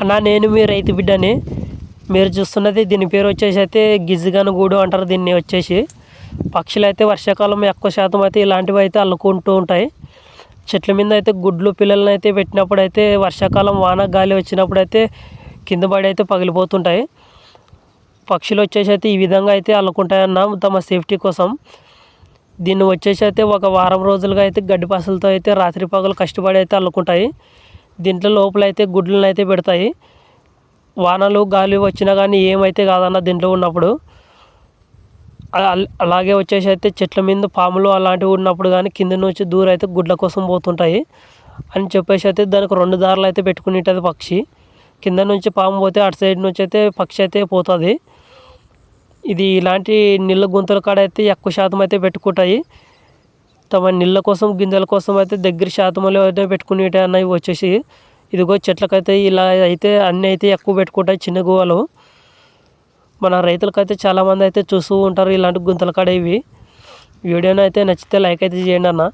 అన్న నేను మీ రైతు బిడ్డని. మీరు చూస్తున్నది దీని పేరు వచ్చేసి అయితే గిజ్జిగన గూడు అంటారు దీన్ని వచ్చేసి. పక్షులు అయితే వర్షాకాలం ఎక్కువ శాతం అయితే ఇలాంటివి అయితే అల్లుకుంటూ ఉంటాయి. చెట్ల మీద అయితే గుడ్లు పిల్లల్ని అయితే పెట్టినప్పుడు అయితే వర్షాకాలం వాన గాలి వచ్చినప్పుడు అయితే కింద పడి అయితే పగిలిపోతుంటాయి. పక్షులు వచ్చేసి అయితే ఈ విధంగా అయితే అల్లుకుంటాయన్న తమ సేఫ్టీ కోసం. దీన్ని వచ్చేసి అయితే ఒక వారం రోజులుగా అయితే గడ్డి పసలతో అయితే రాత్రి పగలు కష్టపడి అయితే అల్లుకుంటాయి. దీంట్లో లోపల అయితే గుడ్లను అయితే పెడతాయి. వానలు గాలి వచ్చినా కానీ ఏమైతే కాదన్న దీంట్లో ఉన్నప్పుడు. అలాగే వచ్చేసి అయితే చెట్ల మీద పాములు అలాంటివి ఉన్నప్పుడు కానీ కింద నుంచి దూరం అయితే గుడ్ల కోసం పోతుంటాయి. అని చెప్పేసి అయితే దానికి రెండు దారులు అయితే పెట్టుకుని ఉంటుంది పక్షి. కింద నుంచి పాము పోతే అటు సైడ్ నుంచి అయితే పక్షి అయితే పోతుంది. ఇది ఇలాంటి నీళ్ళ గుంతల కాడ అయితే ఎక్కువ శాతం అయితే పెట్టుకుంటాయి. తమ నీళ్ళ కోసం గింజల కోసం అయితే దగ్గర శాతంలో అయితే పెట్టుకునేటి అన్నవి వచ్చేసి ఇదిగో చెట్లకైతే ఇలా అయితే అన్నీ అయితే ఎక్కువ పెట్టుకుంటాయి చిన్న గువ్వలు మన రైతులకైతే చాలామంది అయితే చూస్తూ ఉంటారు ఇలాంటి గుంతల కాడ ఇవి. వీడియోని అయితే నచ్చితే లైక్ అయితే చేయండి అన్న.